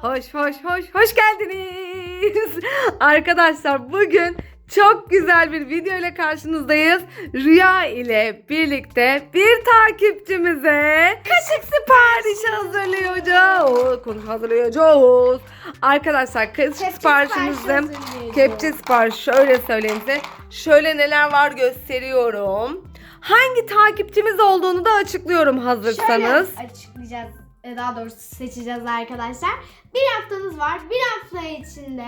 Hoş hoş hoş hoş geldiniz. Arkadaşlar bugün çok güzel bir video ile karşınızdayız. Rüya ile birlikte bir takipçimize kaşık siparişi hazırlayacağız. Konuş hazırlayacağız. Arkadaşlar kaşık siparişimizde kepçe sipariş şöyle söyleyeyim size. Şöyle neler var gösteriyorum. Hangi takipçimiz olduğunu da açıklıyorum hazırsanız. Şöyle açıklayacağız. Daha doğrusu seçeceğiz arkadaşlar. Bir haftanız var. Bir hafta içinde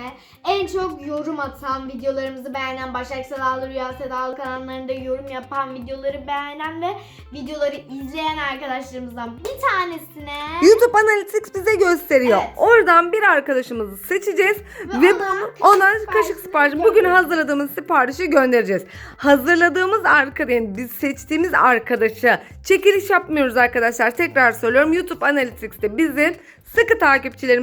en çok yorum atan, videolarımızı beğenen, Başak Sedalı, Rüya Sedalı kanallarında yorum yapan, videoları beğenen ve videoları izleyen arkadaşlarımızdan bir tanesine YouTube Analytics bize gösteriyor. Evet. Oradan bir arkadaşımızı seçeceğiz ve, Ve ona kaşık ona siparişini kaşık siparişi bugün hazırladığımız siparişi göndereceğiz. Hazırladığımız arkadaş yani biz seçtiğimiz arkadaşı çekiliş yapmıyoruz arkadaşlar. Tekrar söylüyorum. YouTube Analytics'te bizim sıkı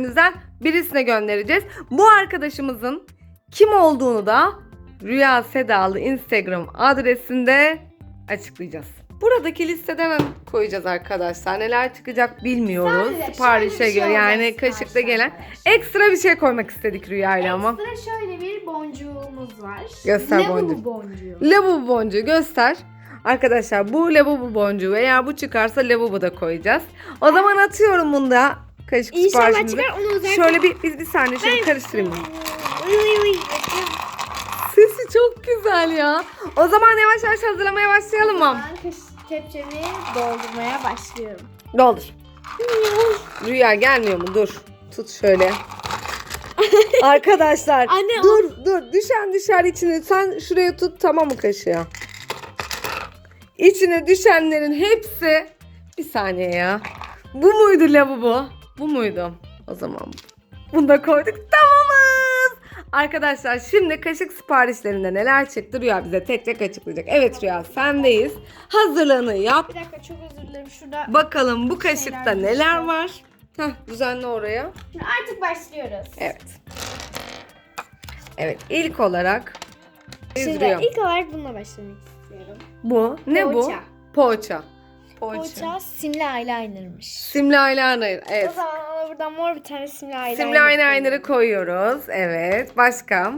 takipçilerimizden birisine göndereceğiz. Bu arkadaşımızın kim olduğunu da Rüya Sedalı Instagram adresinde açıklayacağız. Buradaki listeden koyacağız arkadaşlar. Neler çıkacak bilmiyoruz. Sadece şöyle Siparişe bir şey göre yani olacak kaşıkta gelen arkadaşlar. ekstra bir şey koymak istedik Rüya'yla ama. Ekstra şöyle bir boncuğumuz var. Göster Lavabo boncuğu. boncuğu. Lavabo boncuğu göster. Arkadaşlar bu lavabo boncuğu eğer bu çıkarsa lavabo da koyacağız. O zaman atıyorum bunu da kaşık İnşallah siparişimizi. çıkar onu özellikle... Şöyle bir, bir, bir saniye şöyle karıştırayım. Uy, uy, uy. Sesi çok güzel ya. O zaman yavaş yavaş hazırlamaya başlayalım mı? Ben kaş- kepçemi doldurmaya başlıyorum. Doldur. Rüya gelmiyor mu? Dur. Tut şöyle. Arkadaşlar Anne, dur dur düşen düşer içine sen şuraya tut tamam mı kaşığı? İçine düşenlerin hepsi bir saniye ya. Bu muydu lavabo? Bu muydu? O zaman bunu da koyduk tamamız. Arkadaşlar şimdi kaşık siparişlerinde neler çıktı Rüya bize tek tek açıklayacak. Evet Rüya sendeyiz. Hazırlığını yap. Bir dakika çok özür dilerim. Şurada Bakalım bu kaşıkta neler var? Heh, düzenle oraya. Şimdi artık başlıyoruz. Evet. Evet ilk olarak Şimdi izliyorum. ilk olarak bununla başlamak istiyorum. Bu ne bu? Poğaça. Poğaça. Poğaça. Poğaça simli eyelinermış. Simli eyeliner. O Evet. zaman ona buradan mor bir tane simli eyeliner Simli eyeliner'ı koyuyoruz. Evet. Başka?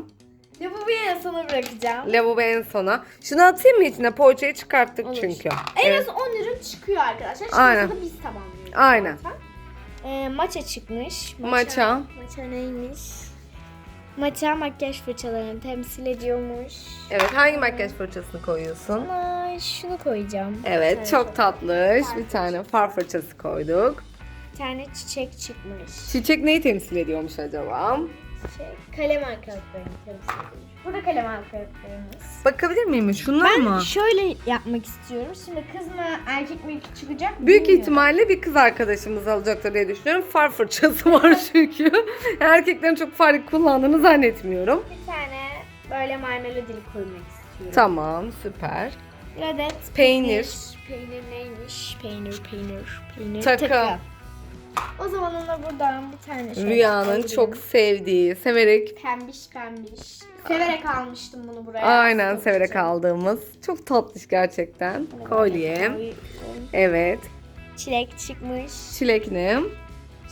Lavaboyu en sona bırakacağım. Lavabo en sona. Şunu atayım mı içine? Poğaçayı çıkarttık Olur. çünkü. En az 10 ürün çıkıyor arkadaşlar. Aynen. Çıkıyorsa da biz tamamlıyoruz. Aynen. zaten. Ee, maça çıkmış. Maça. Maça neymiş? Maça makyaj fırçalarını temsil ediyormuş. Evet. Hangi makyaj fırçasını koyuyorsun? Ama şunu koyacağım. Evet. tane Çok tatlış. far Bir tane far fırçası koyduk. Bir tane çiçek çıkmış. Çiçek neyi temsil ediyormuş acaba? Çiçek. Kalem arkalıklarını temsil ediyormuş. Burada kalem arkalıklarımız. Bakabilir miyim? Şunlar Ben mı? şöyle yapmak istiyorum. Şimdi kız mı erkek mi çıkacak Büyük bilmiyorum. ihtimalle bir kız arkadaşımız alacaktır diye düşünüyorum. Far fırçası var çünkü. Erkeklerin çok far kullandığını zannetmiyorum. Bir tane böyle marmelo dili koymak istiyorum. Tamam, süper. Bir adet Peynir. Peynir neymiş? Peynir, peynir, peynir. Takı. O zaman ona buradan bir tane şöyle Rüyanın koyayım. çok sevdiği, severek pembiş pembiş. Severek almıştım bunu buraya. aynen severek için. aldığımız. Çok tatlış gerçekten. Bunu böyle Kolye. koyuyorum. Evet. Çilek çıkmış. Çilek ne?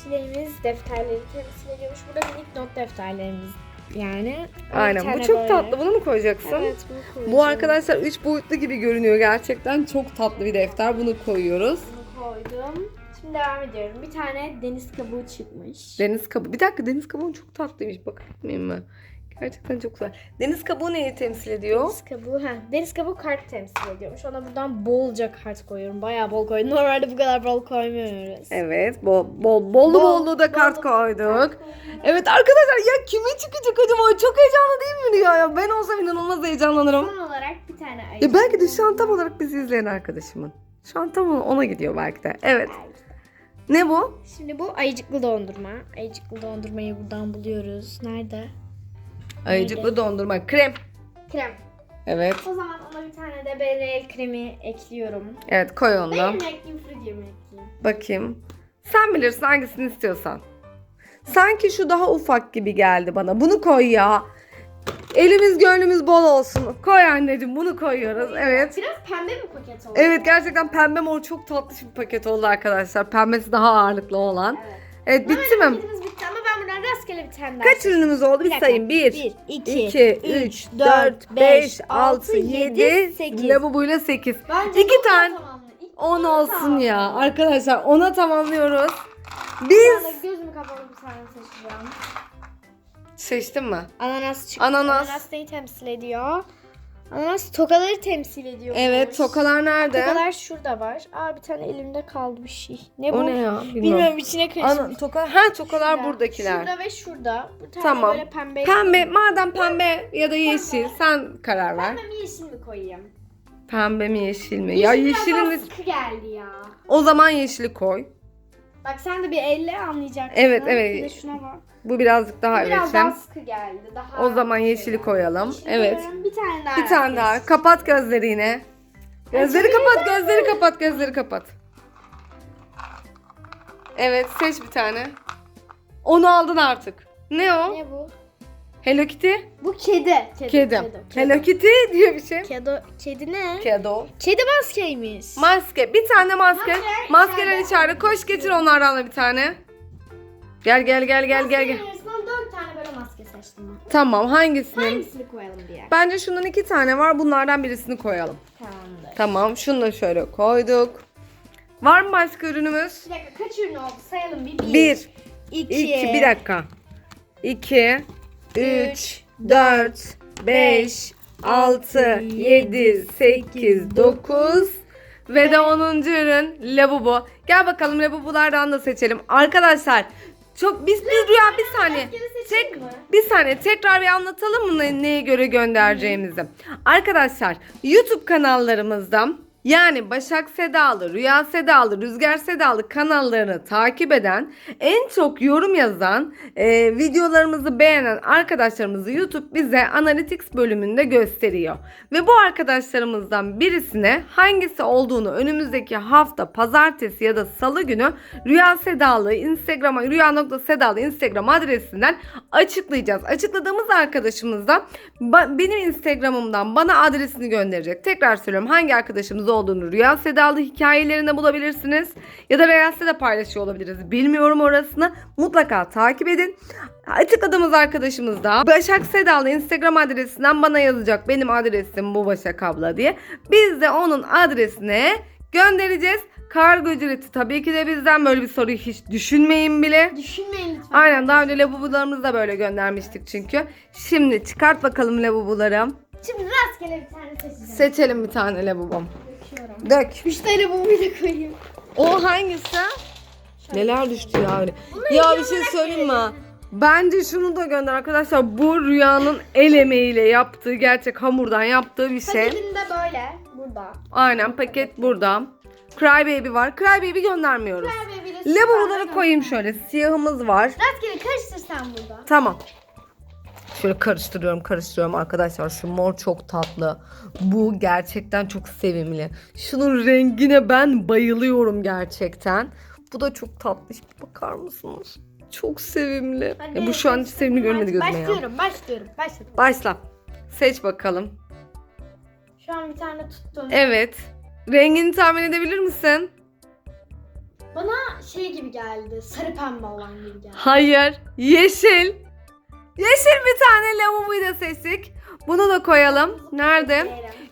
Çileğimiz defterleri temsil ediyormuş. Burada minik not defterlerimiz yani. Bir Aynen. Bu tane çok böyle. tatlı. Bunu mu koyacaksın? Evet bunu koyacağım. Bu arkadaşlar 3 boyutlu gibi görünüyor gerçekten. Çok tatlı bir defter. Bunu koyuyoruz. Bunu koydum. Şimdi devam ediyorum. Bir tane deniz kabuğu çıkmış. Deniz kabuğu. Bir dakika deniz kabuğu çok tatlıymış. Bakayım mı? Gerçekten çok güzel. Deniz kabuğu neyi temsil ediyor? Deniz kabuğu, ha, deniz kabuğu kart temsil ediyormuş. Ona buradan bolca kart koyuyorum. Bayağı bol koydum. Normalde bu kadar bol koymuyoruz. Evet. Bol bol bollu Bol- bollu da kart koyduk. Evet arkadaşlar ya kime çıkacak acaba? Çok heyecanlı değil mi Rüya ya? Ben olsam inanılmaz heyecanlanırım. Son olarak bir tane ayı. Ya belki de şu an tam olarak bizi izleyen arkadaşımın. Şu an tam ona gidiyor belki de. Evet. Ne bu? Şimdi bu ayıcıklı dondurma. Ayıcıklı dondurmayı buradan buluyoruz. Nerede? Ayıcıklı dondurma. Krem. Krem. Evet. O zaman ona bir tane de Belle kremi ekliyorum. Evet koy onu. Benim mi ekleyeyim, Fruiti'ye mi ekleyeyim? Bakayım. Sen bilirsin hangisini istiyorsan. Sanki şu daha ufak gibi geldi bana. Bunu koy ya. Elimiz gönlümüz bol olsun. Koy anneciğim bunu koyuyoruz. Evet. Biraz pembe bir paket oldu. Evet gerçekten pembe mor çok tatlı bir paket oldu arkadaşlar. Pembesi daha ağırlıklı olan. Evet. Evet bitti mi? paketimiz bitti ama ben şöyle bir tane daha. Kaç ürünümüz oldu? Bir dakika. sayın. 1, 1, 2, 3, 4, 5, 6, 7, 8. lavabuyla 8. Bence İki dokuz tane. tamamla. İki 10 tane olsun tamamla. ya. Arkadaşlar 10'a tamamlıyoruz. Bir Biz... tane gözümü kapalı bir tane seçeceğim. Seçtin mi? Ananas çıktı. Ananas. Ananas neyi temsil ediyor? Ananas tokaları temsil ediyor. Evet tokalar nerede? Tokalar şurada var. Aa bir tane elimde kaldı bir şey. Ne bu? O ne ya? Bilmiyorum. Bilmiyorum içine karışmış. Ana, toka, ha tokalar Şurada. buradakiler. Şurada ve şurada. Bir tane Tamam. böyle pembe. Pembe, madem pembe ya da yeşil sen karar ver. Pembe mi yeşil mi koyayım? Pembe mi yeşil mi? Ya Yeşil biraz yeşilin sıkı geldi ya. O zaman yeşili koy. Bak sen de bir elle anlayacaksın. Evet, evet. Bir de şuna bak. Bu birazcık daha Bu biraz evet. daha sıkı geldi. Daha O zaman yeşili koyalım. Yeşili Evet. koyalım. Bir tane daha. Bir tane daha. Kapat gözleri yine. Gözleri kapat, gözleri kapat, gözleri kapat. Evet, seç bir tane. Onu aldın artık. Ne o? Ne bu? Hello Kitty? Bu kedi. Kedi. Kedi. Hello Kitty diye bir şey. Kedi, kedi ne? Kedo. Kedi maskeymiş. Maske. Bir tane maske. Maskeler Maskeler içeride. içeride. Koş getir onlardan da bir tane. Gel gel gel gel gel gel. Maskenin arasından dört tane böyle maske seçtim. Tamam hangisini? Hangisini koyalım diye. Bence şundan iki tane var. Bunlardan birisini koyalım. Tamamdır. Tamam. Şunu da şöyle koyduk. Var mı başka ürünümüz? Bir dakika kaç ürün oldu sayalım bir. Bir. iki, 2 bir dakika. 2 3 4 5 6 7 8 9 ve de 10. ürün lavabo. Gel bakalım lavabolardan da seçelim. Arkadaşlar çok biz bir rüya bir saniye. Tek bir saniye tekrar bir anlatalım mı ne- neye göre göndereceğimizi. Arkadaşlar YouTube kanallarımızda yani Başak Sedalı, Rüya Sedalı, Rüzgar Sedalı kanallarını takip eden, en çok yorum yazan, e, videolarımızı beğenen arkadaşlarımızı YouTube bize Analytics bölümünde gösteriyor. Ve bu arkadaşlarımızdan birisine hangisi olduğunu önümüzdeki hafta pazartesi ya da salı günü Rüya Sedalı Instagram'a rüya.sedalı Instagram adresinden açıklayacağız. Açıkladığımız arkadaşımız da benim Instagram'ımdan bana adresini gönderecek. Tekrar söylüyorum hangi arkadaşımız olduğunu Rüya Sedalı hikayelerinde bulabilirsiniz. Ya da Reels'te de paylaşıyor olabiliriz. Bilmiyorum orasını. Mutlaka takip edin. Açıkladığımız arkadaşımız da Başak Sedalı Instagram adresinden bana yazacak. Benim adresim bu Başak abla diye. Biz de onun adresine göndereceğiz. Kargo ücreti tabii ki de bizden böyle bir soruyu hiç düşünmeyin bile. Düşünmeyin lütfen. Aynen daha önce lavabolarımızı da böyle göndermiştik çünkü. Şimdi çıkart bakalım lavaboları. Şimdi rastgele bir tane seçeceğim. Seçelim bir tane Döküyorum. Dök. Üç tane bunu da koyayım. O hangisi? Neler düştü ya öyle. Ya bir şey söyleyeyim mi? Bence şunu da gönder arkadaşlar. Bu rüyanın el emeğiyle yaptığı, gerçek hamurdan yaptığı bir şey. Paketinde böyle. Burada. Aynen paket burada. Cry Baby var. Cry Baby göndermiyoruz. Ve bir de koyayım şöyle. Siyahımız var. Rastgele karıştır sen burada. Tamam. Şöyle karıştırıyorum karıştırıyorum arkadaşlar. Şu mor çok tatlı. Bu gerçekten çok sevimli. Şunun rengine ben bayılıyorum gerçekten. Bu da çok tatlı. Bir bakar mısınız? Çok sevimli. Hadi Ya bu şu an hiç sevimli görmedi gözüme ya. Başlıyorum, başlıyorum, başladım. Başla. Seç bakalım. Şu an bir tane tuttum. Evet. Rengini tahmin edebilir misin? Bana şey gibi geldi, sarı pembe olan gibi geldi. Hayır. Yeşil. Yeşil bir tane lavaboyu da seçtik. Bunu da koyalım. Nerede?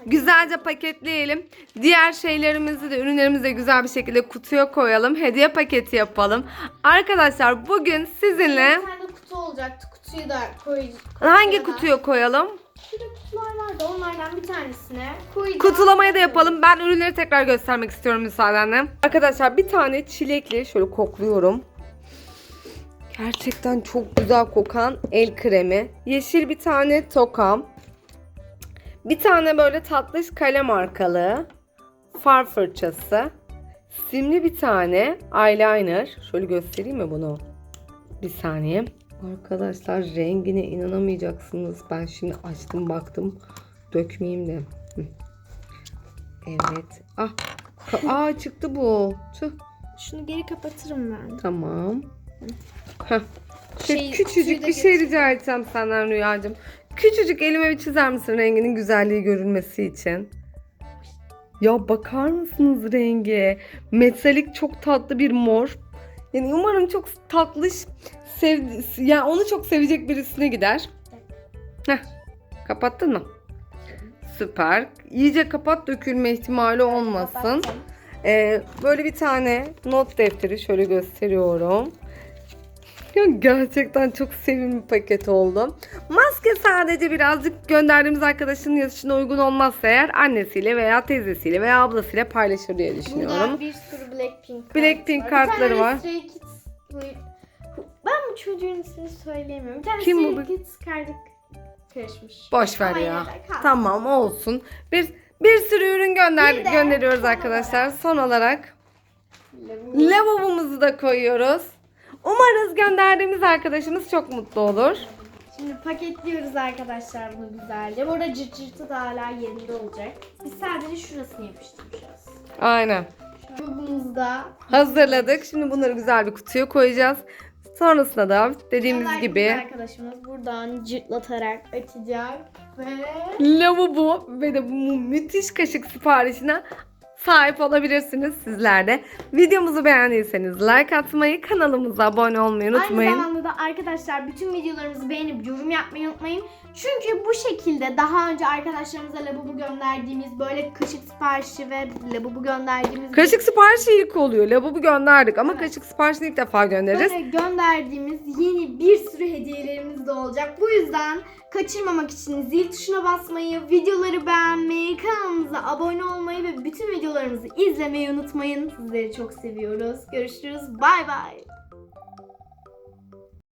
Güzelce paketleyelim. Diğer şeylerimizi de ürünlerimizi de güzel bir şekilde kutuya koyalım. Hediye paketi yapalım. Arkadaşlar bugün sizinle Bir tane kutu olacaktı. Kutuyu da koyacağız. hangi kutuya koyalım? Şurada kutular vardı. Onlardan bir tanesine koyacağım. Kutulamayı da yapalım. Ben ürünleri tekrar göstermek istiyorum müsaadenle. Arkadaşlar bir tane çilekli şöyle kokluyorum. Gerçekten çok güzel kokan el kremi. Yeşil bir tane tokam. Bir tane böyle tatlış kalem markalı. Far fırçası. Simli bir tane eyeliner. Şöyle göstereyim mi bunu? Bir saniye. Arkadaşlar rengine inanamayacaksınız. Ben şimdi açtım baktım. Dökmeyeyim de. Evet. Ah. Aa çıktı bu. Tüh. Şunu geri kapatırım ben. Tamam. Heh. Şey, kutuyu küçücük bir şey rica etsem senden Rüyacığım. Küçücük elime bir çizer misin renginin güzelliği görülmesi için? Ya bakar mısınız rengi? Metalik çok tatlı bir mor. Yani umarım çok tatlış, sev, yani onu çok sevecek birisine gider. Heh, kapattın mı? Süper. İyice kapat dökülme ihtimali olmasın. Kapattım. Ee, böyle bir tane not defteri şöyle gösteriyorum. Ya Gerçekten çok sevimli bir paket oldu. Maske sadece birazcık gönderdiğimiz arkadaşın yaşına uygun olmazsa eğer annesiyle veya teyzesiyle veya ablasıyla paylaşır diye düşünüyorum. Burada bir sürü Blackpink Blackpink Bir kartları tane var. Stray Kids ben bu çocuğun ismini söyleyemiyorum. Bir tane Kim bu? Stray Kids kartı karışmış. Boş ver ya. Tamam olsun. Bir bir sürü ürün gönder Bir de gönderiyoruz arkadaşlar. Son olarak lavabumuzu da koyuyoruz. Umarız gönderdiğimiz arkadaşımız çok mutlu olur. Şimdi paketliyoruz arkadaşlar bunu güzelce. Bu arada cırt cırtı da hala yerinde olacak. Biz sadece şurasını yapıştıracağız. Aynen. Lavabomuzda Hazırladık. Şimdi bunları güzel bir kutuya koyacağız. Sonrasında da dediğimiz gönderdiğimiz gibi arkadaşımız buradan cırtlatarak açacak ve lavabo ve de bu müthiş kaşık siparişine sahip olabilirsiniz sizler de. Videomuzu beğendiyseniz like atmayı, kanalımıza abone olmayı unutmayın. Aynı zamanda da arkadaşlar bütün videolarımızı beğenip yorum yapmayı unutmayın. Çünkü bu şekilde daha önce arkadaşlarımıza labubu gönderdiğimiz böyle kaşık siparişi ve labubu gönderdiğimiz Kaşık siparişi ilk oluyor. Lavabo gönderdik ama kaşık siparişini ilk defa göndeririz. böyle gönderdiğimiz yeni bir sürü hediyelerimiz de olacak. Bu yüzden kaçırmamak için zil tuşuna basmayı, videoları beğenmeyi, kanalımıza abone olmayı ve bütün videolarımızı izlemeyi unutmayın. Sizleri çok seviyoruz. Görüşürüz. Bay bay.